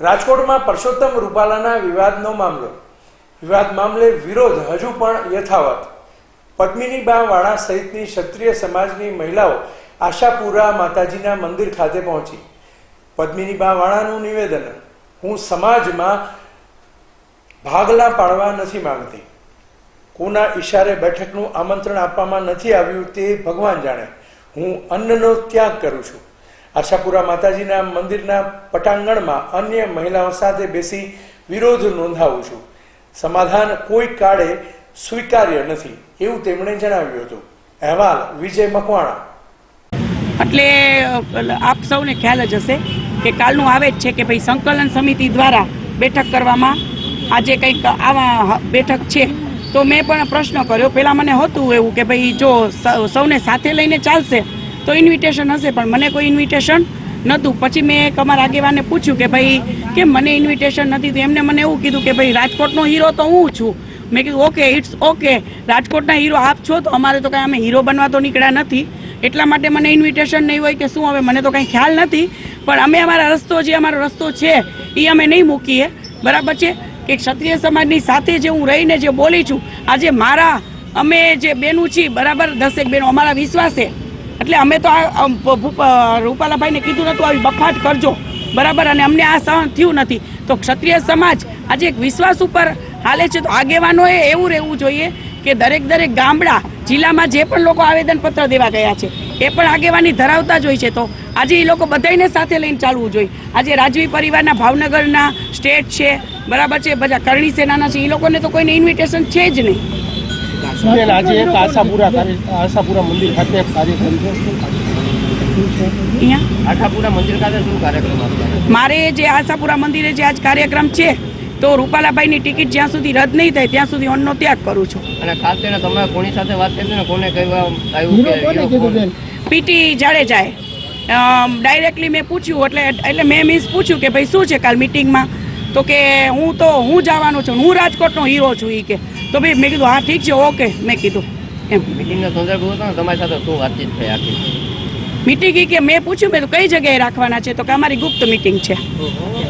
રાજકોટમાં પરસોત્તમ રૂપાલાના વિવાદનો મામલો. વિવાદ મામલે વિરોધ હજુ પણ યથાવત. પદ્મિની બા વાળા સહિતની ક્ષત્રિય સમાજની મહિલાઓ આશાપુરા માતાજીના મંદિર ખાતે પહોંચી. પદ્મિની બા વાળાનું નિવેદન, હું સમાજમાં ભાગલા પાડવા નથી માંગતી. કોના ઈશારે બેઠકનું આમંત્રણ આપવામાં નથી આવ્યું તે ભગવાન જાણે. હું અન્નનો ત્યાગ કરું છું. આશાપુરા માતાજીના મંદિરના પટાંગણમાં અન્ય મહિલાઓ સાથે બેસી વિરોધ નોંધાવું છું. સમાધાન કોઈ કાળે સ્વીકાર્ય નથી, એવું તેમણે જણાવ્યું હતું. અહેવાલ વિજય મકવાણા. એટલે આપ સૌને ખ્યાલ જ હશે કે કાલનું આવે જ છે કે ભાઈ સંકલન સમિતિ દ્વારા બેઠક કરવામાં આજે કંઈક આવા બેઠક છે. તો મેં પણ પ્રશ્ન કર્યો. પહેલાં મને હતું એવું કે ભાઈ જો સૌને સાથે લઈને ચાલશે તો ઇન્વિટેશન હશે, પણ મને કોઈ ઇન્વિટેશન નહોતું. પછી મેં એક અમારા આગેવાને પૂછ્યું કે ભાઈ, કેમ મને ઇન્વિટેશન નથી? તો એમને મને એવું કીધું કે ભાઈ, રાજકોટનો હીરો તો હું છું. મેં કીધું ઓકે ઇટ્સ ઓકે રાજકોટના હીરો આપ છો તો અમારે તો કાંઈ અમે હીરો બનવા તો નીકળ્યા નથી. એટલા માટે મને ઇન્વિટેશન નહીં હોય કે શું હવે મને તો કંઈ ખ્યાલ નથી. પણ અમે અમારા રસ્તો જે અમારો રસ્તો છે એ અમે નહીં મૂકીએ. બરાબર છે? કે ક્ષત્રિય સમાજની સાથે જે હું રહીને જે બોલી છું, આજે મારા, અમે જે બેનું છીએ, બરાબર? દસેક બેનો, અમારા વિશ્વાસે. એટલે અમે તો આ રૂપાલાભાઈને કીધું નતું, આવી બફાટ કરજો. બરાબર, અને અમને આ સહન થયું નથી. તો ક્ષત્રિય સમાજ આજે એક વિશ્વાસ ઉપર હાલે છે. તો આગેવાનોએ એવું રહેવું જોઈએ કે દરેક દરેક ગામડા, જિલ્લામાં જે પણ લોકો આવેદનપત્ર દેવા ગયા છે, એ પણ આગેવાની ધરાવતા જ હોય છે. તો આજે એ લોકો બધાને સાથે લઈને ચાલવું જોઈએ. આજે રાજવી પરિવારના ભાવનગરના સ્ટેટ છે, બરાબર છે બધા કરણી સેનાના છે, એ લોકોને તો કોઈને ઇન્વિટેશન છે જ નહીં. બેન આજે એક આશાપુરા આશાપુરા મંદિર ખાતે કાર્યક્રમ છે. આશાપુરા મંદિર ખાતે શું કાર્યક્રમ મારે જે આશાપુરા મંદિરે જે આજ કાર્યક્રમ છે તો રૂપાલાભાઈની ટિકિટ જ્યાં સુધી રદ નહીં થાય ત્યાં સુધી ઓનનો ત્યાગ કરું છું. અને ખાસ કરીને તમે કોની સાથે વાત કરી ને કોને કહેવા પીટી જાડે જાય પીટી જાડેજાએ. ડાયરેક્ટલી મેં પૂછ્યું એટલે એટલે મેં મીન્સ પૂછ્યું કે ભાઈ શું છે કાલ મિટિંગમાં તો કે હું તો હું જવાનો છું હું રાજકોટનો હીરો છું એ કે. તો ભાઈ મેં કીધું હા ઠીક છે ઓકે. મેં કીધું એમ. મિટિંગનો સંદર્ભ હતો તમારી સાથે શું વાતચીત થઈ આખી? મિટિંગ એ કે મેં પૂછ્યું મેં તો કઈ જગ્યાએ રાખવાના છે? તો કે અમારી ગુપ્ત મિટિંગ છે.